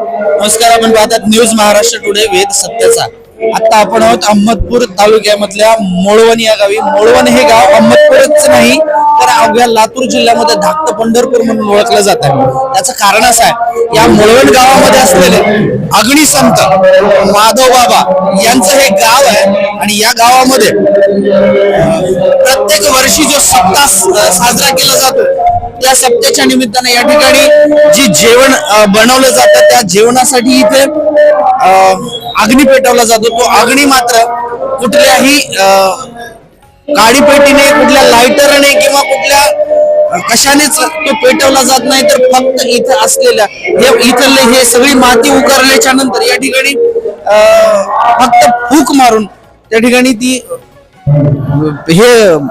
नमस्कार आपण पाहतात न्यूज महाराष्ट्र टुडे वेद सत्याचा. आता आपण आहोत अहमदपूर तालुक्यामधल्या मोळवण या गावी. मोळवण हे गाव अहमदपूरच नाही तर अवघ्या लातूर जिल्ह्यामध्ये धाकट पंढरपूर म्हणून ओळखलं जात. आहे त्याचं कारण असं आहे या मोळवण गावामध्ये असलेले अग्निसंत माधव बाबा यांचं हे गाव आहे आणि या गावामध्ये प्रत्येक वर्षी जो सप्ताह साजरा केला जातो त्या सप्त्याच्या निमित्ताने या ठिकाणी जी जेवण बनवलं जातं त्या जेवणासाठी इथे अग्नी पेटवला जातो. तो अग्नी मात्र कुठल्याही काडीपेटीने पेटीने कुठल्या लायटरने किंवा कुठल्या कशानेच तो पेटवला जात नाही तर फक्त इथं असलेल्या हे इथले हे सगळी माती उकारल्याच्या नंतर या ठिकाणी फक्त फूक मारून त्या ठिकाणी ती हे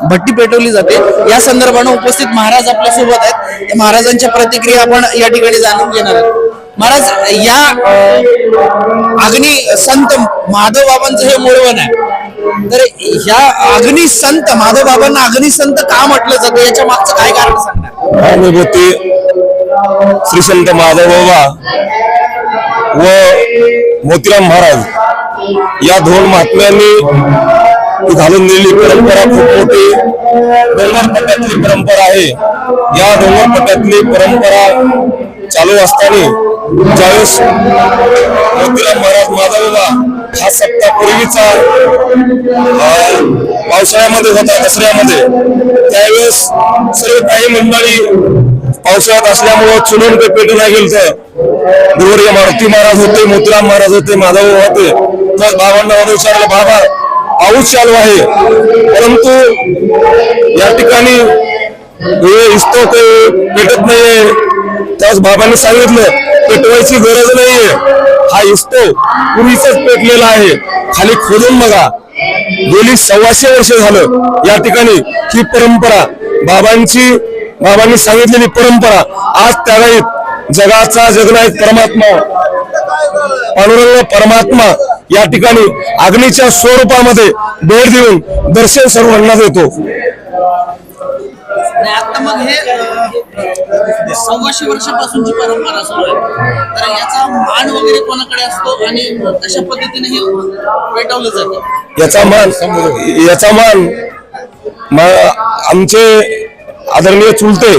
भट्टी पेटवली जाते. या संदर्भाने उपस्थित महाराज आपल्यासोबत आहेत. त्या महाराजांच्या प्रतिक्रिया आपण या ठिकाणी जाणून घेणार आहोत. महाराज या अं, अग्नी संत माधव बाबांचं हे मुळवण आहे. तर ह्या अग्नी संत माधव बाबांना अग्निसंत का म्हटलं जातं? याच्या मागचं काय कारण सांगणार? अनुभूती श्री संत माधव बाबा व मोतीराम महाराज या दोन महात्म्यांनी घालून दिलेली परंपरा खूप मोठी. डोंगर पट्ट्यातली परंपरा आहे. या डोंगर पट्ट्यातली परंपरा चालू असताना ज्यावेळेस मोतीराम महाराज माधव बाबा हा सप्ताह पूर्वीचा पावसाळ्यामध्ये होता दसऱ्यामध्ये त्यावेळेस सर्व काही मंडळी पावसाळ्यात असल्यामुळं चुलून ते पेटू नाही गेलं तर गुरुवर्य मारुती महाराज होते मोतीराम महाराज होते माधव होते. तर बाबांना विचारलं बाबा पाऊस चालू आहे. परंतु या ठिकाणी हे इस्तो ते पेटत नाहीये. त्याच बाबांनी सांगितलं पेटवायची गरज नाहीये. हा इस्तो पूर्वीच पेटलेला आहे. खाली खोदून बघा. गेली सव्वाशे वर्ष झालं या ठिकाणी ही परंपरा. बाबांची बाबांनी सांगितलेली परंपरा. आज त्या जगाचा जगनायक परमात्मा पांडुरंग परमात्मा या ठिकाणी अग्नीच्या स्वरूपामध्ये भेट देऊन दर्शन सर्वांना देतो आणि आता मग हे अं, सव्वाशे वर्षापासूनची परंपरा सुरू आहे तर याचा मान वगैरे कोणाकडे असतो आणि कशा पद्धतीने हे पेटवलं जातं? याचा मान याचा मान मा- आमचे आदरणीय चुलते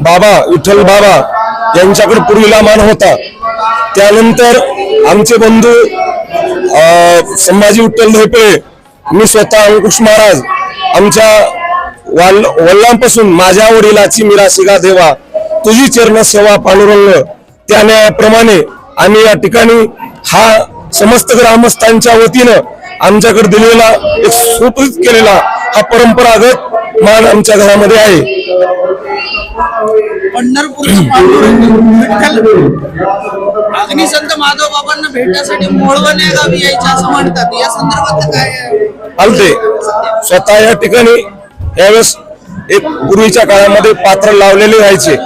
बाबा विठ्ठल बाबा यांच्याकडे पूर्वीला मान होता. त्यानंतर आमचे बंधू संभाजी विठ्ठल धोपे मी स्वतः अंकुश महाराज आमच्या वाल वल्लांपासून माझ्या वडिलाची मिराशिगा देवा तुझी चरण सेवा पांडुरंग त्या न्यायाप्रमाणे आम्ही या ठिकाणी हा समस्त ग्रामस्थांच्या वतीनं आमच्याकडे दिलेला एक सुपरित केलेला हा परंपरागत मान आमच्या घरामध्ये आहे. पंढरपूरचं पांडुरंग विठ्ठल. अग्निसंत माधव बाबांना भेटण्यासाठी मोळवण या गावी यायचे असं म्हणतात. या संदर्भात काय आहे? आलते. स्वतः या ठिकाणी यावेळेस एक पूर्वीच्या काळामध्ये पात्र लावलेले राहायचे.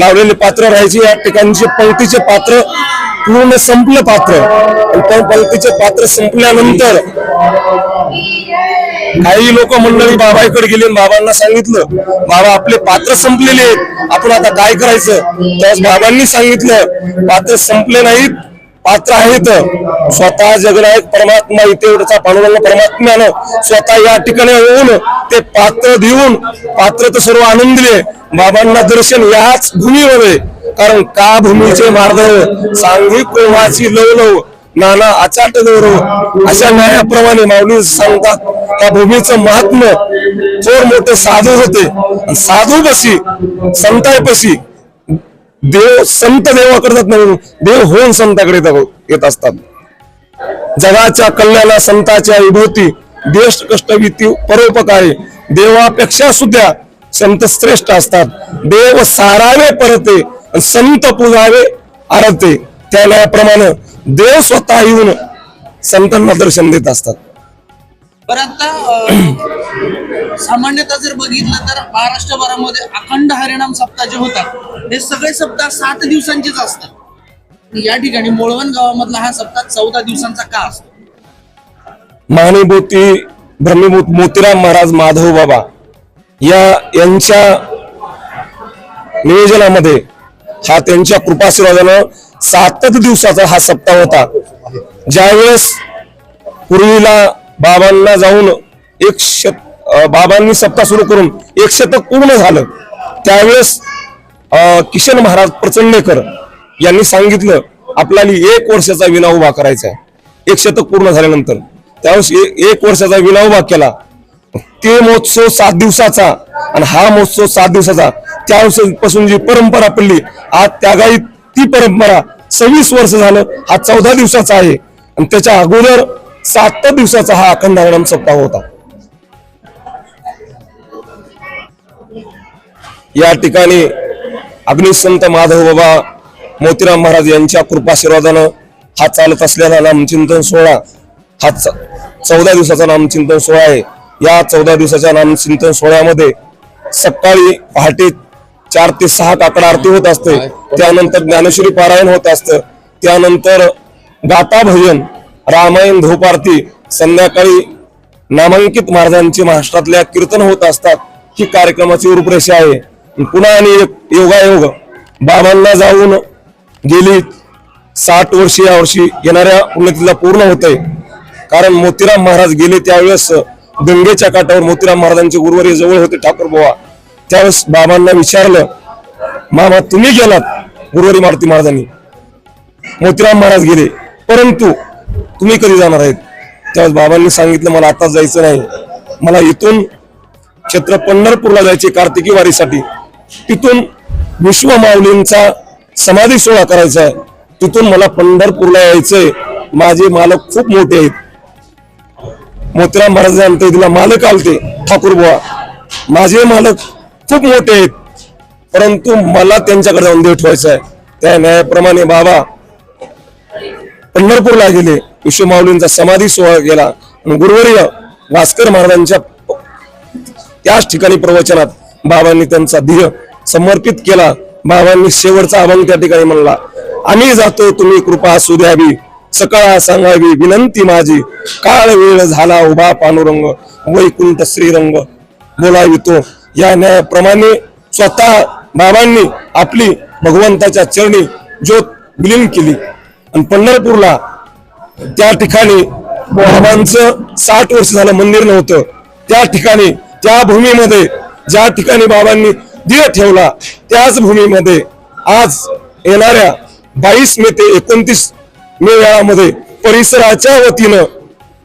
लावलेले पात्र राहायचे. या ठिकाणचे पंक्तीचे पात्र पूर्ण संपलं पात्र. आणि पंक्तीचे पात्र संपल्यानंतर काही लोक मंडळी बाबाकडे गेले बाबांना सांगितलं बाबा आपले पात्र संपलेले आहेत. आपण आता काय करायचं? त्यास बाबांनी सांगितलं पात्र संपले नाहीत पात्र आहेत. स्वतः जगनायक परमात्मा इथे पांडुरंग परमात्म्यानं स्वतः या ठिकाणी येऊन ते पात्र देऊन पात्र तर सर्व आनंद दिले बाबांना दर्शन याच भूमीमध्ये कारण का भूमीचे मार्ग? सांगी प्रेमाची लव लव नाना आचाट गौरव अशा न्यायाप्रमाणे माऊली सांगतात त्या भूमीचं महात्म थोर मोठे साधू होते. साधू पशी संतायपशी देव संत देवाकडे जात नाही देव होऊन संताकडे येत- असतात. जगाच्या कल्याणा संताच्या विभूती देश कष्ट भीती परोपकारी देवापेक्षा सुद्धा संत श्रेष्ठ असतात. देव सारावे परते संत पुजावे आरते. त्या न्यायाप्रमाणे देव स्वतः येऊन संतांना दर्शन देत असतात. आता अं, सामान्यतः जर बघितलं तर महाराष्ट्रभरामध्ये अखंड हरिणाम सप्ताह जे होतात हे सगळे सप्ताह सात दिवसांचेच असतात. या ठिकाणी मोळवण गावामधला हा सप्ताह चौदा दिवसांचा का असतो? महानुभूती ब्रह्मभूत मोतीराम महाराज माधव बाबा या यांच्या नियोजनामध्ये हा त्यांच्या कृपाशीर्वादानं सातच दिवसाचा हा सप्ताह होता. ज्यावेळेस पूर्वीला बाबांना जाऊन एक शत बाबांनी सप्ताह सुरू करून एक शतक पूर्ण झालं त्यावेळेस किशन महाराज प्रचंडेकर यांनी सांगितलं आपल्याला एक वर्षाचा विना उभा करायचा आहे. एक शतक पूर्ण झाल्यानंतर. त्यावेळेस ए- एक वर्षाचा विना उभा केला. ते महोत्सव सात दिवसाचा आणि हा महोत्सव सात दिवसाचा त्यापासून जी परंपरा पडली आज त्यागाईत ती परंपरा सव्वीस वर्ष झालं हा चौदा दिवसाचा आहे. आणि त्याच्या अगोदर सात दिवसाचा हा अखंड हरिणाम सप्ताह होता. या ठिकाणी अग्निसंत माधव बाबा मोतीराम महाराज यांच्या कृपाशीर्वादानं हा चालत असलेला नामचिंतन सोहळा हा च- चौदा दिवसाचा नामचिंतन सोहळा आहे. या चौदा दिवसाच्या नामचिंतन सोहळ्यामध्ये सकाळी पहाटे चार ते सहा काकडा आरती होत असते. त्यानंतर ज्ञानेश्वरी पारायण होत असतं. त्यानंतर गाथा भजन रामायण धूप आरती संध्याकाळी नामांकित महाराजांचे महाराष्ट्रातल्या कीर्तन होत असतात. ही कार्यक्रमाची रूपरेषा आहे. पुन्हा आणि एक योगायोग. बाबांना जाऊन गेली साठ वर्षी या वर्षी येणाऱ्या पुण्यतिथीला पूर्ण होत. आहे कारण मोतीराम महाराज गेले त्यावेळेस गंगेच्या काठावर मोतीराम महाराजांचे गुरुवारी जवळ होते ठाकूर बुवा. त्यावेळेस बाबांना विचारलं मामा तुम्ही गेलात गुरुवारी मारुती महाराजांनी. मोतीराम महाराज गेले परंतु तुम्ही कधी जाणार आहेत? त्यावेळेस बाबांनी सांगितलं मला आता जायचं नाही. मला इथून क्षेत्र पंढरपूरला जायचे कार्तिकी वारीसाठी. तिथून विश्व माऊलींचा समाधी सोहळा करायचा आहे. तिथून मला पंढरपूरला यायचंय माझे मालक खूप मोठे आहेत. मोतीराम महाराज आमच्या तिला मालक आलते ठाकूर बुवा माझे मालक खूप मोठे आहेत. परंतु मला त्यांच्याकडे जाऊन देव ठेवायचं आहे त्या न्यायाप्रमाणे बाबा पंढरपूरला गेले. विश्वमाऊलींचा समाधी सोहळा गेला. आणि गुरुवर्य भास्कर महाराजांच्या त्याच ठिकाणी प्रवचनात बाबांनी त्यांचा ध्येय समर्पित केला. बाबांनी शेवटचा अभंग त्या ठिकाणी म्हणला आम्ही जातो तुम्ही कृपा असू द्यावी. सकाळ सांगावी विनंती माझी. काळ वेळ झाला उभा पानुरंग वैकुंठ श्रीरंग बोलावितो या न्यायाप्रमाणे स्वतः बाबांनी आपली भगवंताच्या चरणी ज्योत विलीन केली. आणि पंढरपूरला त्या ठिकाणी बाबांचं साठ वर्ष झालं मंदिर नव्हतं. त्या ठिकाणी त्या भूमीमध्ये ज्या ठिकाणी बाबांनी दिय ठेवला त्याच भूमीमध्ये आज येणाऱ्या बावीस मे ते एकोणतीस मे वेळामध्ये परिसराच्या वतीनं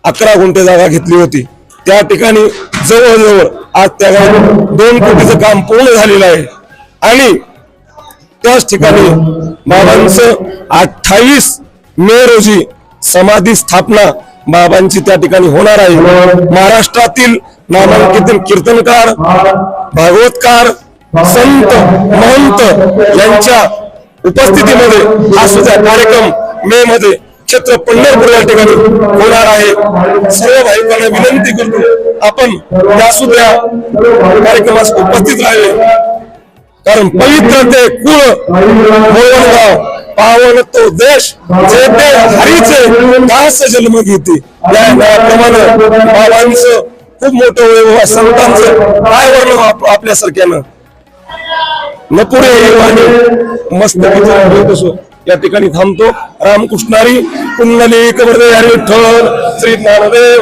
अकरा गुंठे जागा घेतली होती. त्या ठिकाणी जवळजवळ आज त्या गावात दोन कोटीचं काम पूर्ण झालेलं आहे. आणि त्याच ठिकाणी बाबांचं अठ्ठावीस मे रोजी समाधी स्थापना बाबांची त्या ठिकाणी होणार आहे. महाराष्ट्रातील नामांकित कीर्तनकार भागवतकार संत महंत यांच्या उपस्थितीमध्ये हा सुद्धा कार्यक्रम मे मध्ये क्षेत्र पंढरपूर या ठिकाणी होणार आहे. सर्व भाविकांना विनंती करतो आपण या सुद्धा कार्यक्रमास उपस्थित राहिले. कारण पवित्र ते कुळ गोवणगाव पावन तो देश जे ते हरीचे दास जन्म घेते. या नावाप्रमाणे बाबांचं खूप मोठं वैभव आहे. संतांचं काय वर्णव आपल्यासारख्यानं. न पुढे मस्त या ठिकाणी थांबतो. रामकृष्णारी कुंडली कबरदे हरी विठ्ठल श्री ज्ञानदेव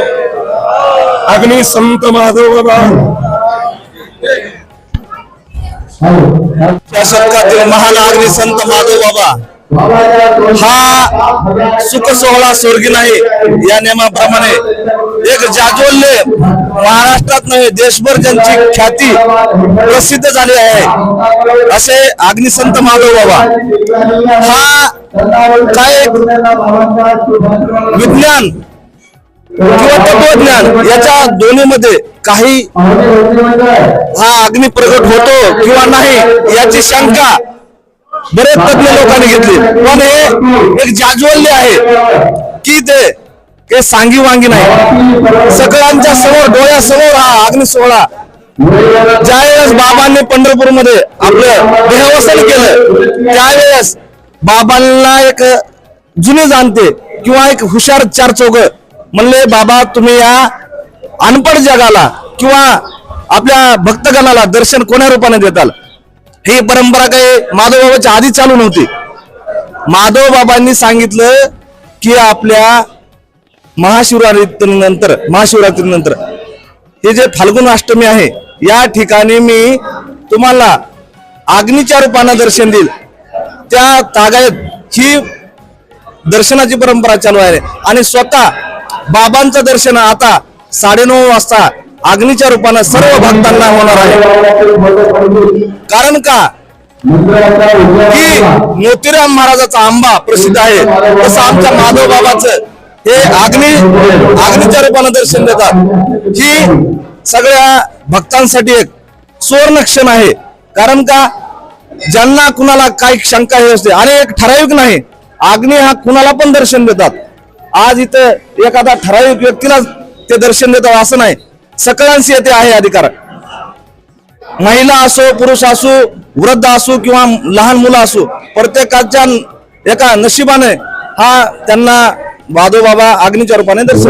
अग्नी संत माधव बाबा. शतकातील महान अग्नी संत माधव बाबा. हा सुख सोहळा स्वर्गी नाही या नियमाप्रमाणे. एक जाजोल्य महाराष्ट्रात नव्हे देशभर ज्यांची ख्याती प्रसिद्ध झाली आहे असे अग्निसंत माधव बाबा. हा काय विज्ञान किंवा तत्वज्ञान याच्या दोन्हीमध्ये काही हा अग्नि प्रगट होतो किंवा नाही याची शंका बरेच तज्ञ लोकांनी घेतले. पण हे एक जाज्वल्य आहे की ते हे सांगी वांगी नाही. सगळ्यांच्या समोर डोळ्यासमोर हा अग्नी सोहळा. ज्यावेळेस बाबांनी पंढरपूरमध्ये आपलं देहवसन केलं त्यावेळेस बाबांना एक जुने जाणते किंवा एक हुशार चार चौघ म्हणले बाबा तुम्ही या अनपढ जगाला किंवा आपल्या भक्तगणाला दर्शन कोण्या रूपाने देताल? ही परंपरा काही माधवबाबाच्या आधी चालू नव्हती. माधव बाबांनी सांगितलं की आपल्या महाशिवरात्रीनंतर महाशिवरात्रीनंतर हे जे फाल्गुन अष्टमी आहे या ठिकाणी मी तुम्हाला अग्नीच्या रूपानं दर्शन देईल. त्या तागायत ही दर्शनाची परंपरा चालू आहे. आणि स्वतः बाबांचं दर्शन आता साडेनऊ वाजता अग्नीच्या रूपानं सर्व भक्तांना होणार आहे. कारण का? की मोतीराम महाराजाचा आंबा प्रसिद्ध आहे. तसं आमच्या माधव बाबाचं हे अग्नी अग्नीच्या रूपानं दर्शन देतात. ही सगळ्या भक्तांसाठी एक सुवर्ण क्षण आहे. कारण का? ज्यांना कुणाला काही शंका हे असते आणि एक ठराविक नाही अग्नी हा कुणाला पण दर्शन देतात. आज इथं एखादा ठराविक व्यक्तीला ते दर्शन देतात असं नाही. सकळांशी येथे आहे अधिकार. महिला असो पुरुष असो वृद्ध असो किंवा लहान मुलं असो प्रत्येकाच्या एका नशिबाने हा त्यांना माधव बाबा अग्नीच्या रूपाने दर्शन